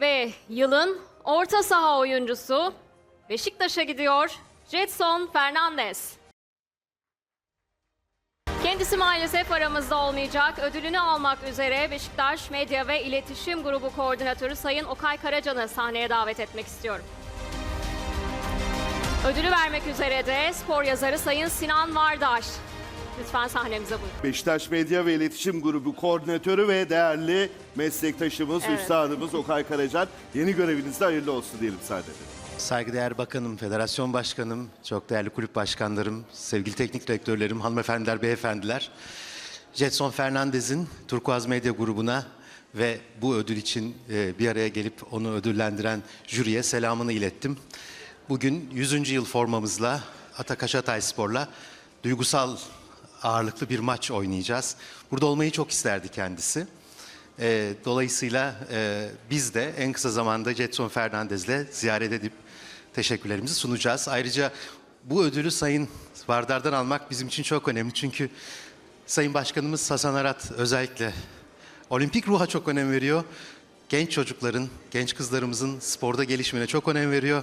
Ve yılın orta saha oyuncusu Beşiktaş'a gidiyor Jetson Fernandez. Kendisi maalesef aramızda olmayacak. Ödülünü almak üzere Beşiktaş Medya ve İletişim Grubu Koordinatörü Sayın Okay Karacan'ı sahneye davet etmek istiyorum. Ödülü vermek üzere de spor yazarı Sayın Sinan Vardaş. Lütfen sahnemize buyurun. Beşiktaş Medya ve İletişim Grubu Koordinatörü ve değerli meslektaşımız, Evet. üstadımız Okay Karacan. Yeni görevinizde hayırlı olsun diyelim sadece. Saygıdeğer Bakanım, Federasyon Başkanım, çok değerli kulüp başkanlarım, sevgili teknik direktörlerim, hanımefendiler, beyefendiler. Jetson Fernandez'in Turkuaz Medya grubuna ve bu ödül için e, bir araya gelip onu ödüllendiren jüriye selamını ilettim. Bugün 100. yıl formamızla Atakaş Hatayspor'la duygusal ağırlıklı bir maç oynayacağız. Burada olmayı çok isterdi kendisi. E, dolayısıyla e, biz de en kısa zamanda Jetson Fernandez'le ziyaret edip teşekkürlerimizi sunacağız. Ayrıca bu ödülü Sayın Vardar'dan almak bizim için çok önemli. Çünkü Sayın Başkanımız Hasan Arat özellikle olimpik ruha çok önem veriyor. Genç çocukların, genç kızlarımızın sporda gelişimine çok önem veriyor.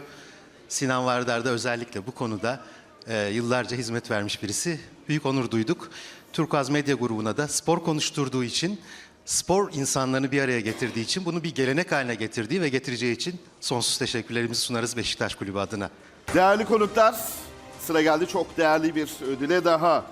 Sinan Vardar da özellikle bu konuda e, yıllarca hizmet vermiş birisi. Büyük onur duyduk. Turkuaz Medya grubuna da spor konuşturduğu için, spor insanlarını bir araya getirdiği için, bunu bir gelenek haline getirdiği ve getireceği için sonsuz teşekkürlerimizi sunarız Beşiktaş Kulübü adına. Değerli konuklar, sıra geldi çok değerli bir ödüle daha.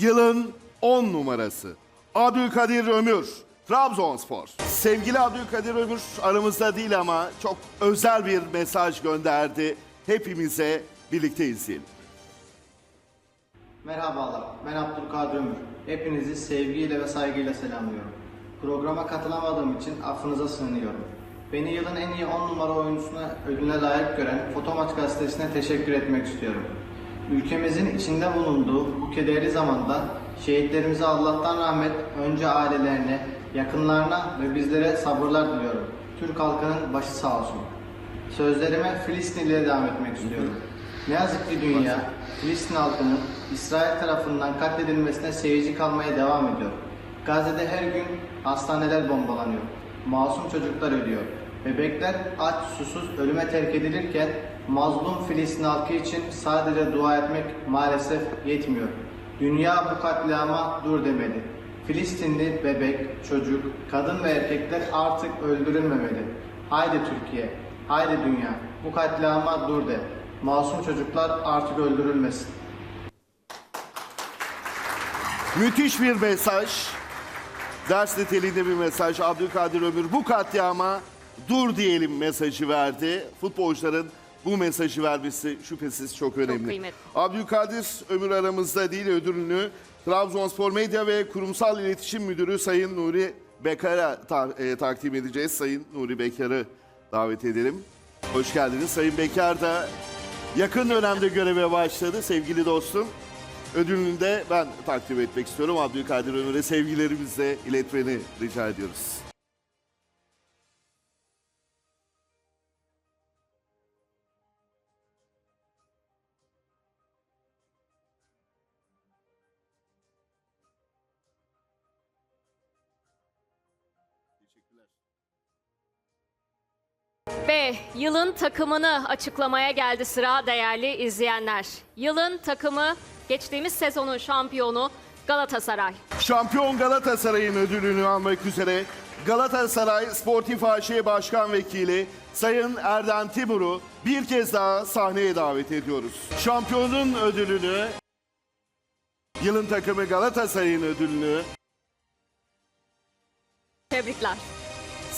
Yılın 10 numarası. Abdülkadir Ömür, Trabzonspor. Sevgili Abdülkadir Ömür aramızda değil ama çok özel bir mesaj gönderdi. Hepimize birlikte izleyelim. Merhabalar, ben Abdülkadir Ömür. Hepinizi sevgiyle ve saygıyla selamlıyorum. Programa katılamadığım için affınıza sığınıyorum. Beni yılın en iyi 10 numara oyuncusuna ödüle layık gören Fotomaç gazetesine teşekkür etmek istiyorum. Ülkemizin içinde bulunduğu bu kederli zamanda şehitlerimize Allah'tan rahmet, önce ailelerine, yakınlarına ve bizlere sabırlar diliyorum. Türk halkının başı sağ olsun. Sözlerime Filistin devam etmek istiyorum. Ne yazık ki dünya, Filistin halkının İsrail tarafından katledilmesine seyirci kalmaya devam ediyor. Gazze'de her gün hastaneler bombalanıyor. Masum çocuklar ölüyor. Bebekler aç susuz ölüme terk edilirken mazlum Filistin halkı için sadece dua etmek maalesef yetmiyor. Dünya bu katliama dur demeli. Filistinli bebek, çocuk, kadın ve erkekler artık öldürülmemeli. Haydi Türkiye, haydi dünya, bu katliama dur de. Masum çocuklar artık öldürülmesin. Müthiş bir mesaj. Ders niteliğinde bir mesaj. Abdülkadir Ömür bu katliama dur diyelim mesajı verdi. Futbolcuların bu mesajı vermesi şüphesiz çok önemli. kıymetli. Abdülkadir Ömür aramızda değil ödülünü Trabzonspor Medya ve Kurumsal İletişim Müdürü Sayın Nuri Bekar'a ta- e, takdim edeceğiz. Sayın Nuri Bekar'ı davet edelim. Hoş geldiniz. Sayın Bekar da yakın dönemde göreve başladı sevgili dostum. Ödülünü de ben takdim etmek istiyorum. Abdülkadir Ömür'e sevgilerimizle iletmeni rica ediyoruz. Ve yılın takımını açıklamaya geldi sıra değerli izleyenler. Yılın takımı geçtiğimiz sezonun şampiyonu Galatasaray. Şampiyon Galatasaray'ın ödülünü almak üzere Galatasaray Sportif AŞ Başkan Vekili Sayın Erden Timur'u bir kez daha sahneye davet ediyoruz. Şampiyonun ödülünü, yılın takımı Galatasaray'ın ödülünü Tebrikler.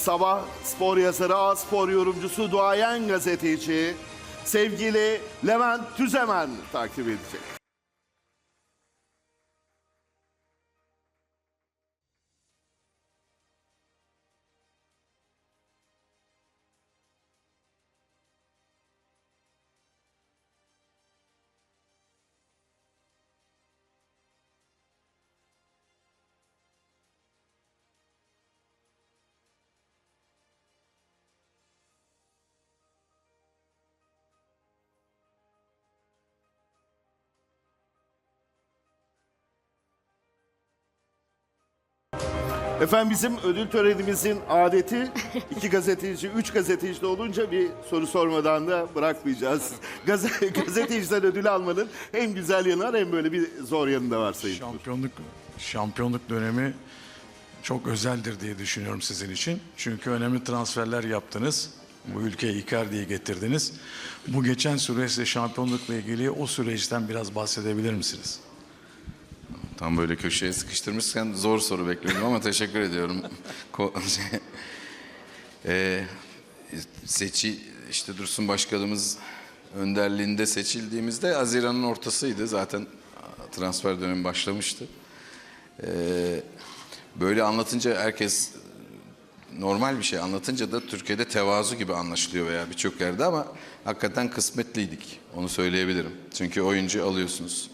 Sabah spor yazarı, A Spor yorumcusu, duayen gazeteci sevgili Levent Tüzemen takip edecek. Efendim bizim ödül törenimizin adeti iki gazeteci, üç gazeteci de olunca bir soru sormadan da bırakmayacağız. Gazete, gazeteciden ödül almanın hem güzel yanı var hem böyle bir zor yanı da var Sayın. Şampiyonluk şampiyonluk dönemi çok özeldir diye düşünüyorum sizin için. Çünkü önemli transferler yaptınız. Bu ülkeye Icardi'yi getirdiniz. Bu geçen süreçte şampiyonlukla ilgili o süreçten biraz bahsedebilir misiniz? Tam böyle köşeye sıkıştırmışken zor soru bekliyordum ama teşekkür ediyorum. Eee, seçi işte Dursun Başkanımız önderliğinde seçildiğimizde Haziran'ın ortasıydı. Zaten transfer dönemi başlamıştı. Eee, böyle anlatınca herkes normal bir şey anlatınca da Türkiye'de tevazu gibi anlaşılıyor veya birçok yerde ama hakikaten kısmetliydik. Onu söyleyebilirim. Çünkü oyuncu alıyorsunuz.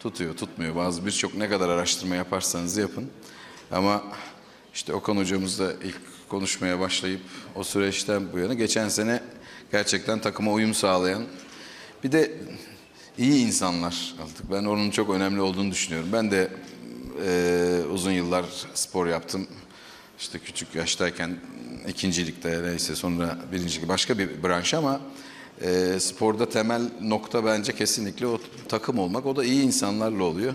Tutuyor, tutmuyor. Bazı birçok ne kadar araştırma yaparsanız yapın. Ama işte Okan hocamız da ilk konuşmaya başlayıp o süreçten bu yana geçen sene gerçekten takıma uyum sağlayan bir de iyi insanlar aldık. Ben onun çok önemli olduğunu düşünüyorum. Ben de eee, uzun yıllar spor yaptım. İşte küçük yaştayken ikincilikte neyse sonra birincilik başka bir branş ama e, sporda temel nokta bence kesinlikle o takım olmak. O da iyi insanlarla oluyor.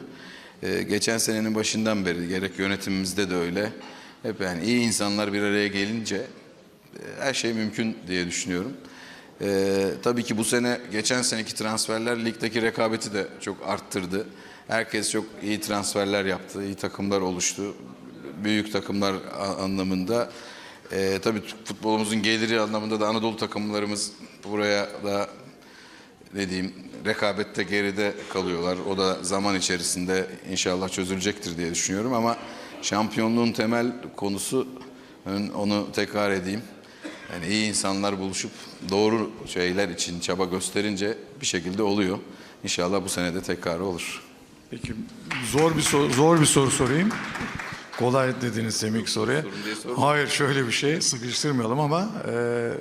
E, geçen senenin başından beri gerek yönetimimizde de öyle. Hep yani iyi insanlar bir araya gelince e, her şey mümkün diye düşünüyorum. E, tabii ki bu sene geçen seneki transferler ligdeki rekabeti de çok arttırdı. Herkes çok iyi transferler yaptı, iyi takımlar oluştu büyük takımlar anlamında. Ee, tabii futbolumuzun geliri anlamında da Anadolu takımlarımız buraya da ne diyeyim rekabette geride kalıyorlar. O da zaman içerisinde inşallah çözülecektir diye düşünüyorum ama şampiyonluğun temel konusu onu tekrar edeyim. Yani iyi insanlar buluşup doğru şeyler için çaba gösterince bir şekilde oluyor. İnşallah bu sene de tekrarı olur. Peki zor bir soru, zor bir soru sorayım. Kolay dediniz Semih soruya. Hayır şöyle bir şey sıkıştırmayalım ama e,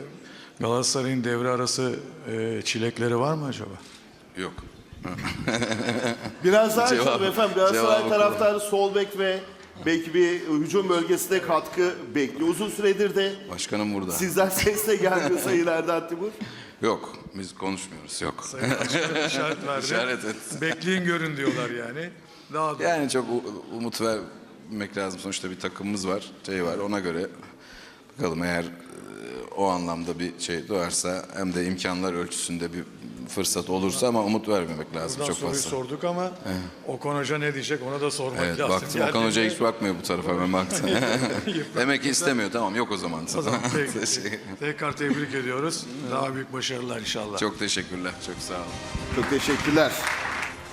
Galatasaray'ın devre arası e, çilekleri var mı acaba? Yok. Biraz daha Cevabı- açalım efendim. Galatasaray cevabı taraftarı sol bek ve belki bir hücum bölgesinde katkı bekliyor. Uzun süredir de Başkanım burada. sizden ses de gelmiyor Sayın Erdal Timur. Yok. Biz konuşmuyoruz. Yok. İşaret verdi. İşaret et. Bekleyin görün diyorlar yani. Daha da Yani çok u- umut vermek lazım. Sonuçta bir takımımız var, şey var. Ona göre bakalım eğer e, o anlamda bir şey doğarsa hem de imkanlar ölçüsünde bir fırsat olursa ama umut vermemek lazım buradan çok soruyu fazla. sorduk ama Okan Hoca ne diyecek ona da sormak Evet lazım. baktım Okan Hoca hiç bakmıyor bu tarafa ben baktım. Demek ki istemiyor tamam yok o zaman. O zaman peki. Tekrar tebrik ediyoruz. Daha büyük başarılar inşallah. çok teşekkürler çok sağ olun. Çok teşekkürler.